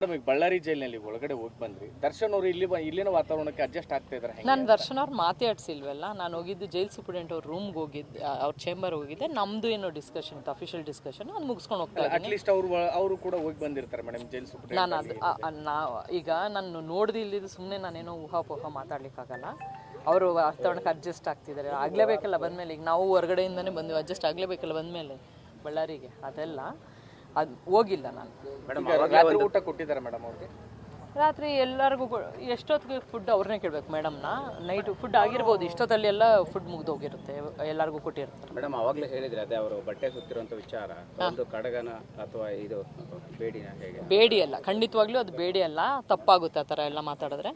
ಈಗ ಬಳ್ಳಾರಿ ಜೈಲಿನಲ್ಲಿ ಒಳಗಡೆ ಹೋಗಿ ಬಂದ್ರಿ. ದರ್ಶನ್ ಅವರು ಇಲ್ಲಿ ಇಲ್ಲಿನ ವಾತಾವರಣಕ್ಕೆ ಅಡ್ಜಸ್ಟ್ ಆಗ್ತಾ ಇದಾರೆ ಹೆಂಗೆ ನಾನು ದರ್ಶನ್ ಅವ್ರು ಮಾತಾಡ್ಸಿಲ್ವಲ್ಲ ನಾನು ಹೋಗಿದ್ದು ಜೈಲ್ ಸೂಪರಿಂಟ್ ಅವ್ರ ರೂಮ್ಗೆ ಹೋಗಿದ್ದೆ ಅವ್ರ ಚೇಂಬರ್ ಹೋಗಿದ್ದೆ ನಮ್ದು ಏನೋ ಡಿಸ್ಕಷನ್ ಇತ್ತು ಅಫಿಷಿಯಲ್ ಡಿಸ್ಕಷನ್ ಅದು ಮುಗಿಸ್ಕೊಂಡು ಹೋಗ್ತಾ ಅಟ್ಲೀಸ್ಟ್ ಅವರು ಅವರು ಕೂಡ ಹೋಗಿ ಬಂದಿರ್ತಾರೆ ಮೇಡಮ್ ಜೈಲ್ ನಾನು ಅದು ನಾ ಈಗ ನಾನು ನೋಡ್ದು ಇಲ್ಲಿದ್ದು ಸುಮ್ಮನೆ ನಾನೇನೋ ಊಹಾಪೋಹ ಮಾತಾಡ್ಲಿಕ್ಕಾಗಲ್ಲ. ಅವರು ವಾತಾವರಣಕ್ಕೆ ಅಡ್ಜಸ್ಟ್ ಆಗ್ತಿದ್ದಾರೆ. ಆಗಲೇಬೇಕಲ್ಲ ಬಂದಮೇಲೆ ಈಗ ನಾವು ಹೊರಗಡೆಯಿಂದನೇ ಬಂದ್ವಿ ಅಡ್ಜಸ್ಟ್ ಆಗಲೇಬೇಕಲ್ಲ ಬಂದಮೇಲೆ ಬಳ್ಳಾರಿಗೆ ಅದೆಲ್ಲ. ಅದು ಹೋಗಿಲ್ಲ ನಾನು. ಮೇಡಮ್ ರಾತ್ರಿ ಊಟ ಕೊಟ್ಟಿದ್ದಾರೆ ಮೇಡಮ್ ಅವ್ರಿಗೆ? ರಾತ್ರಿ ಎಲ್ಲರಿಗೂ ಎಷ್ಟೊತ್ತಿಗೆ ಫುಡ್ ಅವ್ರನ್ನೇ ಕೇಳಬೇಕು ಮೇಡಮ್ನ? ನೈಟ್ ಫುಡ್ ಆಗಿರ್ಬೋದು ಇಷ್ಟೊತ್ತಲ್ಲಿ ಎಲ್ಲ ಫುಡ್ ಮುಗ್ದೋಗಿರುತ್ತೆ ಎಲ್ಲರಿಗೂ ಕೊಟ್ಟಿರ್ತಾರೆ ಮೇಡಮ್ ಅವಾಗಲೇ ಹೇಳಿದ್ರೆ ಅದೇ ಅವರು ಬಟ್ಟೆ ಸುತ್ತಿರುವಂತ ವಿಚಾರ. ಒಂದು ಕಡಗನ ಅಥವಾ ಇದು ಬೇಡಿನ ಹೇಗೆ? ಬೇಡಿ ಅಲ್ಲ ಖಂಡಿತವಾಗ್ಲೂ ಅದು ಬೇಡಿ ಅಲ್ಲ ತಪ್ಪಾಗುತ್ತೆ ಆ ಥರ ಎಲ್ಲ ಮಾತಾಡಿದ್ರೆ.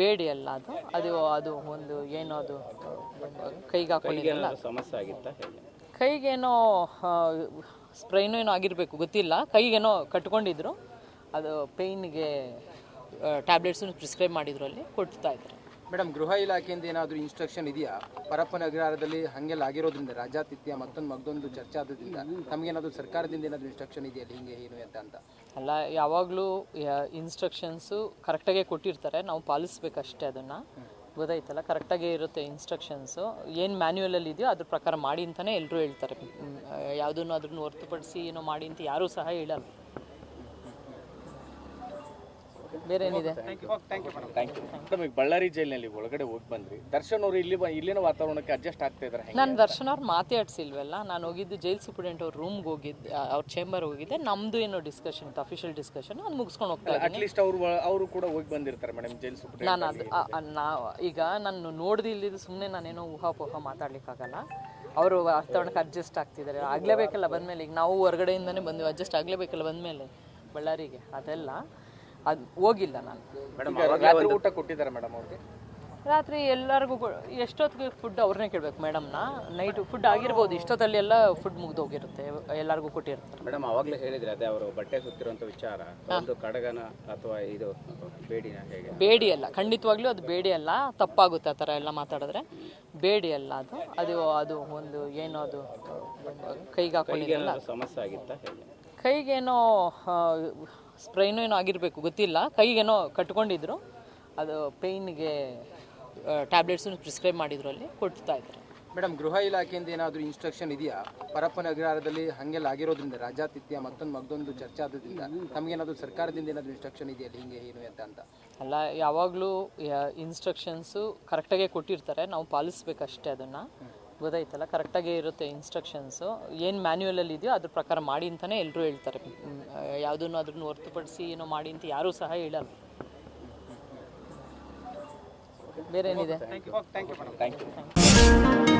ಬೇಡಿ ಅಲ್ಲ ಅದು. ಅದು ಅದು ಒಂದು ಏನೋ ಅದು ಕೈಗೆ ಹಾಕೊಂಡಿರಲ್ಲ ಸಮಸ್ಯೆ ಆಗಿತ್ತಾ ಹೇಗೆ? ಕೈಗೇನೋ ಸ್ಪ್ರೈನೋ ಏನೋ ಆಗಿರಬೇಕು, ಗೊತ್ತಿಲ್ಲ. ಕೈಗೇನೋ ಕಟ್ಕೊಂಡಿದ್ರು. ಅದು ಪೇಯ್ನ್ಗೆ ಟ್ಯಾಬ್ಲೆಟ್ಸನ್ನು ಪ್ರಿಸ್ಕ್ರೈಬ್ ಮಾಡಿದ್ರು ಅಲ್ಲಿ ಕೊಡ್ತಾ ಇದ್ದಾರೆ. ಮೇಡಮ್, ಗೃಹ ಇಲಾಖೆಯಿಂದ ಏನಾದರೂ ಇನ್ಸ್ಟ್ರಕ್ಷನ್ ಇದೆಯಾ? ಪರಪ್ಪನ ಅಗ್ರಹಾರದಲ್ಲಿ ಹಂಗೆಲ್ಲ ಆಗಿರೋದ್ರಿಂದ, ರಾಜಾತಿಥ್ಯ ಮತ್ತೊಂದು ಮಗದೊಂದು ಚರ್ಚೆ ಆದ್ರಿಂದ ತಮಗೇನಾದರೂ ಸರ್ಕಾರದಿಂದ ಏನಾದರೂ ಇನ್ಸ್ಟ್ರಕ್ಷನ್ ಇದೆಯಾ ಹಿಂಗೆ ಏನು ಅಂತ ಅಂತ? ಅಲ್ಲ, ಯಾವಾಗಲೂ ಇನ್ಸ್ಟ್ರಕ್ಷನ್ಸು ಕರೆಕ್ಟಾಗೆ ಕೊಟ್ಟಿರ್ತಾರೆ. ನಾವು ಪಾಲಿಸ್ಬೇಕಷ್ಟೇ ಅದನ್ನು. ಗೊತ್ತಾಯ್ತಲ್ಲ? ಕರೆಕ್ಟಾಗೇ ಇರುತ್ತೆ ಇನ್ಸ್ಟ್ರಕ್ಷನ್ಸು ಏನು ಮ್ಯಾನ್ಯುವಲಲ್ಲಿ ಇದೆಯೋ ಅದ್ರ ಪ್ರಕಾರ ಮಾಡಿ ಅಂತಲೇ ಎಲ್ಲರೂ ಹೇಳ್ತಾರೆ. ಯಾವುದನ್ನು ಅದನ್ನು ಹೊರ್ತುಪಡಿಸಿ ಏನೋ ಮಾಡಿ ಅಂತ ಯಾರೂ ಸಹ ಹೇಳಲ್ಲ. ಬೇರೆ ಏನಿದೆ ಮೇಡಮ್ ಈಗ ಬಳ್ಳಾರಿ ಜೈಲಿನಲ್ಲಿ ಒಳಗಡೆ ಹೋಗಿ ಬಂದ್ರಿ. ದರ್ಶನ್ ಅವರು ಇಲ್ಲಿ ಬ- ಇಲ್ಲಿನ ವಾತಾವರಣಕ್ಕೆ ಅಡ್ಜಸ್ಟ್ ಆಗ್ತಾ ಇದಾರೆ ಹೆಂಗೆ ನಾನು ದರ್ಶನ್ ಅವ್ರು ಮಾತಾಡ್ಸಿಲ್ವಲ್ಲ ನಾನು ಹೋಗಿದ್ದು ಜೈಲ್ ಸೂಪರಿಂಟ್ ಅವ್ರ ರೂಮ್ಗೆ ಹೋಗಿದ್ದೆ ಅವ್ರ ಚೇಂಬರ್ ಹೋಗಿದ್ದೆ. ನಮ್ದು ಏನೋ ಡಿಸ್ಕಷನ್ ಇತ್ತು ಅಫಿಷಿಯಲ್ ಡಿಸ್ಕಷನ್ ಅದು ಮುಗಿಸ್ಕೊಂಡು ಹೋಗ್ತಾ ಅಟ್ಲೀಸ್ಟ್ ಅವರು ಅವರು ಕೂಡ ಹೋಗಿ ಬಂದಿರ್ತಾರೆ ಮೇಡಮ್ ಜೈಲ್ ಸೂಪರ್ ನಾನು ಅದು ನಾ ಈಗ ನಾನು ನೋಡ್ದು ಇಲ್ಲಿದ್ದು ಸುಮ್ಮನೆ ನಾನೇನೋ ಊಹಾಪೋಹ ಮಾತಾಡ್ಲಿಕ್ಕಾಗಲ್ಲ ಅವರು ವಾತಾವರಣಕ್ಕೆ ಅಡ್ಜಸ್ಟ್ ಆಗ್ತಿದ್ದಾರೆ ಆಗಲೇಬೇಕಲ್ಲ ಬಂದಮೇಲೆ ಈಗ ನಾವು ಹೊರಗಡೆಯಿಂದನೇ ಬಂದ್ವಿ ಅಡ್ಜಸ್ಟ್ ಆಗಲೇಬೇಕಲ್ಲ ಬಂದಮೇಲೆ ಬಳ್ಳಾರಿಗೆ. ಅದೆಲ್ಲ. ಅದು ಹೋಗಿಲ್ಲ ನಾನು. ಮೇಡಮ್ ರಾತ್ರಿ ಊಟ ಕೊಟ್ಟಿದ್ದಾರೆ ಮೇಡಮ್ ಅವ್ರಿಗೆ? ರಾತ್ರಿ ಎಲ್ಲರಿಗೂ ಎಷ್ಟೊತ್ತಿಗೆ ಫುಡ್ ಅವ್ರನ್ನೇ ಕೇಳಬೇಕು ಮೇಡಮ್ನ? ನೈಟ್ ಫುಡ್ ಆಗಿರ್ಬೋದು ಇಷ್ಟೊತ್ತಲ್ಲಿ ಎಲ್ಲ ಫುಡ್ ಮುಗ್ದೋಗಿರುತ್ತೆ ಎಲ್ಲರಿಗೂ ಕೊಟ್ಟಿರ್ತಾರೆ. ಮೇಡಮ್ ಅವಾಗಲೇ ಹೇಳಿದ್ರೆ ಅದೇ ಅವರು ಬಟ್ಟೆ ಸುತ್ತಿರುವಂತ ವಿಚಾರ. ಒಂದು ಕಡಗನ ಅಥವಾ ಇದು ಬೇಡಿನ ಹೇಗೆ? ಬೇಡಿ ಅಲ್ಲ ಖಂಡಿತವಾಗ್ಲೂ ಅದು ಬೇಡಿ ಅಲ್ಲ ತಪ್ಪಾಗುತ್ತೆ ಆ ಥರ ಎಲ್ಲ ಮಾತಾಡಿದ್ರೆ. ಬೇಡಿ ಅಲ್ಲ ಅದು. ಅದು ಅದು ಒಂದು ಏನು ಅದು ಕೈಗೆ ಸಮಸ್ಯೆ ಆಗಿತ್ತಾ ಕೈಗೇನೋ ಸ್ಪ್ರೈನೋ ಏನೋ ಆಗಿರಬೇಕು ಗೊತ್ತಿಲ್ಲ. ಕೈಗೇನೋ ಕಟ್ಕೊಂಡಿದ್ರು. ಅದು ಪೇಯ್ನಿಗೆ ಟ್ಯಾಬ್ಲೆಟ್ಸನ್ನು ಪ್ರಿಸ್ಕ್ರೈಬ್ ಮಾಡಿದ್ರು ಅಲ್ಲಿ ಕೊಡ್ತಾ ಇದ್ದಾರೆ. ಮೇಡಮ್ ಗೃಹ ಇಲಾಖೆಯಿಂದ ಏನಾದರೂ ಇನ್ಸ್ಟ್ರಕ್ಷನ್ ಇದೆಯಾ? ಪರಪ್ಪನ ಅಗ್ರಹಾರದಲ್ಲಿ ಹಂಗೆಲ್ಲ ಆಗಿರೋದ್ರಿಂದ ರಾಜಾತಿಥ್ಯ ಮತ್ತೊಂದು ಮಗದೊಂದು ಚರ್ಚೆ ಆದ್ರಿಂದ ನಮಗೇನಾದ್ರೂ ಸರ್ಕಾರದಿಂದ ಏನಾದರೂ ಇನ್ಸ್ಟ್ರಕ್ಷನ್ ಇದೆಯಾ ಹಿಂಗೆ ಏನು ಅಂತ ಅಂತ? ಅಲ್ಲ ಯಾವಾಗಲೂ ಇನ್ಸ್ಟ್ರಕ್ಷನ್ಸು ಕರೆಕ್ಟಾಗೆ ಕೊಟ್ಟಿರ್ತಾರೆ. ನಾವು ಪಾಲಿಸ್ಬೇಕಷ್ಟೇ ಅದನ್ನು. ಗೊತ್ತಾಯ್ತಲ್ಲ? ಕರೆಕ್ಟಾಗಿ ಇರುತ್ತೆ ಇನ್ಸ್ಟ್ರಕ್ಷನ್ಸು ಏನು ಮ್ಯಾನ್ಯುವಲಲ್ಲಿ ಇದೆಯೋ ಅದ್ರ ಪ್ರಕಾರ ಮಾಡಿ ಅಂತಲೇ ಎಲ್ಲರೂ ಹೇಳ್ತಾರೆ. ಯಾವುದನ್ನು ಅದನ್ನು ಹೊರತುಪಡಿಸಿ ಏನೋ ಮಾಡಿ ಅಂತ ಯಾರೂ ಸಹ ಹೇಳಲ್ಲ. ಬೇರೆ ಏನಿದೆ? Thank you thank you